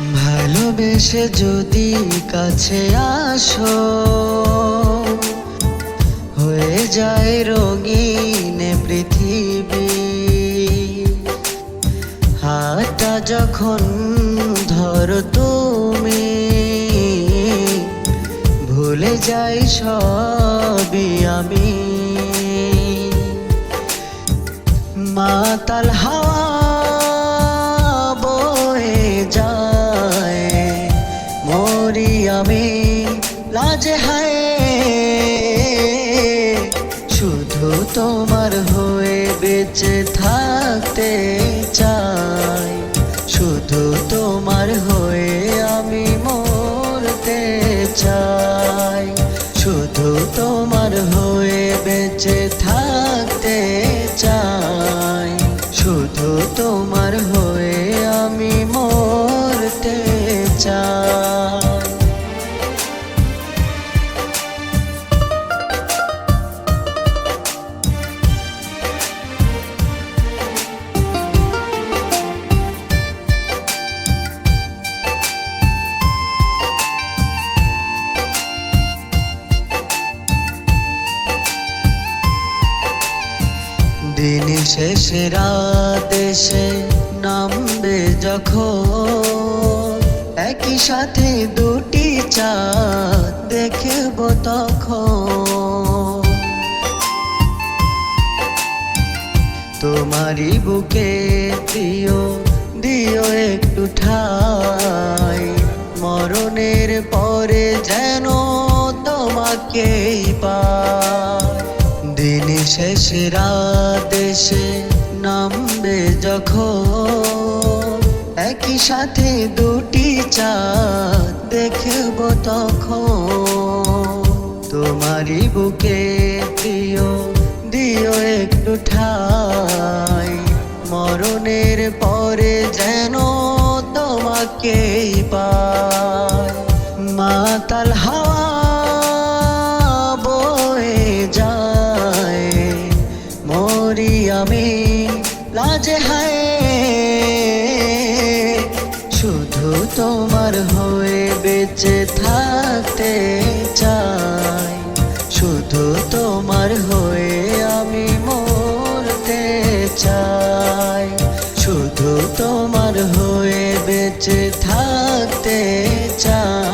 ভালোবেসে যদি কাছে আসো, হয়ে যায় রঙিন পৃথিবী। হাতটা যখন ধরো তুমি, ভুলে যাই সবই আমি। মাতাল হাওয়া আমি লাজে হায়। শুধু তোমার হয়ে বেঁচে থাকতে চাই। শুধু তোমার হয়ে আমি মরতে চাই। শুধু তোমার হয়ে বেঁচে থাকতে চাই। শুধু তোমার হয়ে আমি মরতে চাই। শেষে রাত এসে নামবে যখন। একই সাথে দুটি চাঁদ দেখব তখন। তোমারই বুকে প্রিয় দিও একটু ঠাই। মরণের পরে যেন তোমাকেই পা দিন শেষ রাত এসে নামবে যখন। একই সাথে দুটি চাঁদ দেখব তখন। তোমারই বুকে প্রিয়, দিও একটু ঠাই। মরণের পরে যেন তোমাকেই পায় মাতাল হাওয়া লাজে হায়। শুধু তোমার হয়ে বেঁচে থাকতে চাই। শুধু তোমার হয়ে আমি মরতে চাই। শুধু তোমার হয়ে বেঁচে থাকতে চাই।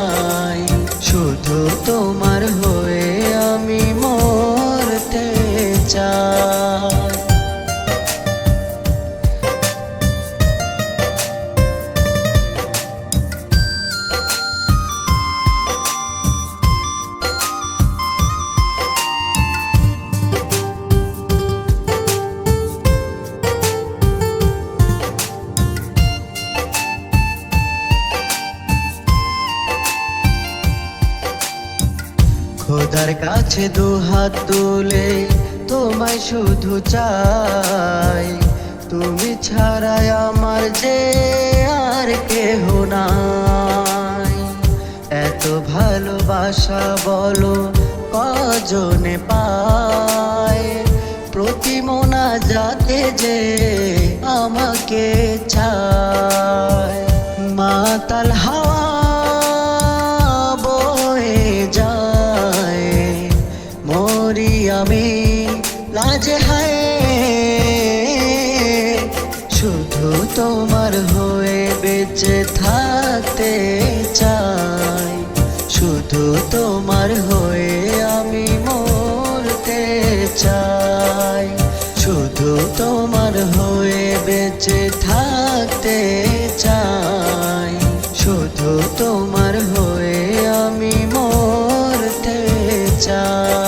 খোদার কাছে দু হাত তুলে তোমায় শুধু চাই। তুমি ছাড়াই আমার যে আর কেহ নাই। এত ভালোবাসা বলো কজনে পায়? প্রতি মোনা যাতে যে আমাকে চায়। মাতাল হাওয়া লাজে হায়। শুধু তোমার হয়ে বেঁচে থাকতে চাই। শুধু তোমার হয়ে আমি মরতে চাই। শুধু তোমার হয়ে বেঁচে থাকতে চাই। শুধু তোমার হয়ে আমি মরতে চাই।